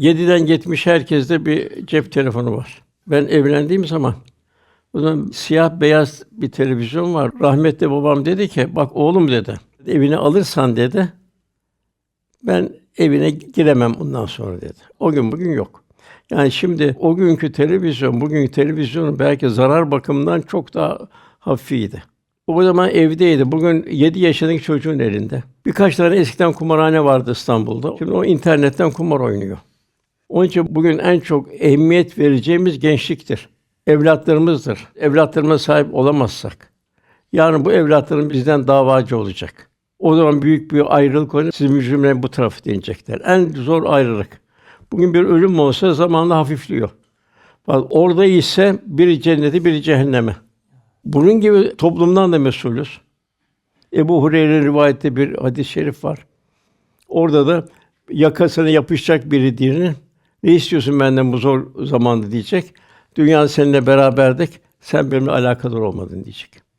7'den 70 herkeste bir cep telefonu var. Ben evlendiğim zaman o zaman siyah beyaz bir televizyon var. Rahmetli babam dedi ki, bak oğlum dedi, evini alırsan dedi, ben evine giremem bundan sonra dedi. O gün bugün yok. Yani şimdi o günkü televizyon, bugünkü televizyonun belki zarar bakımından çok daha hafifiydi. O zaman evdeydi. Bugün 7 yaşındaki çocuğun elinde. Birkaç tane eskiden kumarhane vardı İstanbul'da. Şimdi o internetten kumar oynuyor. Onun için bugün en çok ehemmiyet vereceğimiz gençliktir. Evlatlarımızdır. Evlatlarıma sahip olamazsak, yarın bu evlatların bizden davacı olacak. O zaman büyük bir ayrılık olur. Siz mücrimler bu tarafı diyecekler. En zor ayrılık. Bugün bir ölüm olsa zamanla hafifliyor. Bak orada ise biri cenneti, biri cehenneme. Bunun gibi toplumdan da mesulüz. Ebu Hureyre rivayette bir hadis-i şerif var. Orada da yakasına yapışacak biri birinin ne istiyorsun benden bu zor zamanda diyecek. Dünya seninle beraberdik. Sen benimle alakadar olmadın diyecek.